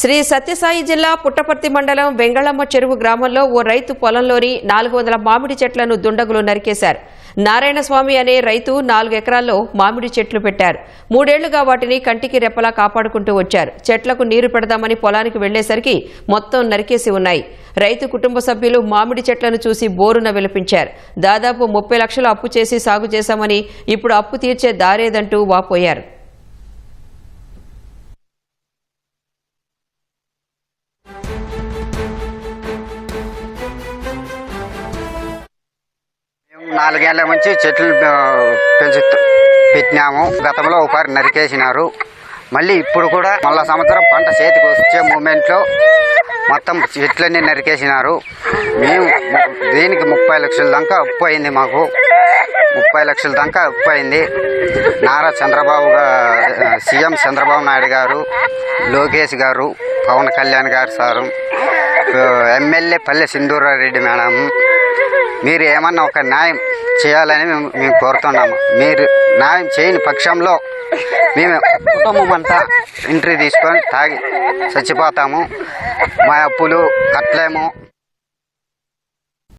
శ్రీ సత్యసాయి జిల్లా పుట్టపర్తి మండలం వెంగళమ్మ చెరువు గ్రామంలో ఓ రైతు పొలంలోని నాలుగు వందల మామిడి చెట్లను దుండగులు నరికేశారు. నారాయణస్వామి అనే రైతు నాలుగు ఎకరాల్లో మామిడి చెట్లు పెట్టారు. మూడేళ్ళుగా వాటిని కంటికి రెప్పలా కాపాడుకుంటూ వచ్చారు. చెట్లకు నీరు పెడదామని పొలానికి వెళ్ళేసరికి మొత్తం నరికేసి ఉన్నాయి. రైతు కుటుంబ సభ్యులు మామిడి చెట్లను చూసి బోరున విలపించారు. దాదాపు ముప్పై లక్షలు అప్పు చేసి సాగు చేశామని ఇప్పుడు అప్పు తీర్చే దారేదంటూ వాపోయారు. నాలుగేళ్ళ నుంచి చెట్లు పెంచు పెట్టినాము. గతంలో ఒకసారి నరికేసినారు. మళ్ళీ ఇప్పుడు కూడా మళ్ళా సంవత్సరం పంట చేతికి వచ్చే మూమెంట్లో మొత్తం చెట్లన్నీ నరికేసినారు. మేము దీనికి ముప్పై లక్షల దాకా అప్పు అయింది మాకు. ముప్పై లక్షల దాకా అప్పు అయింది. నారా చంద్రబాబు సీఎం చంద్రబాబు నాయుడు గారు లోకేష్ గారు పవన్ కళ్యాణ్ గారు సారు ఎమ్మెల్యే పల్లె సింధూరారెడ్డి మేడం మీరు ఏమన్నా ఒక న్యాయం చేయాలని మేము మేము కోరుతున్నాము. మీరు న్యాయం చేయని పక్షంలో మేము కుటుంబం అంతా ఎంట్రీ తీసుకొని తాగి చచ్చిపోతాము. మా అప్పులు కట్టలేము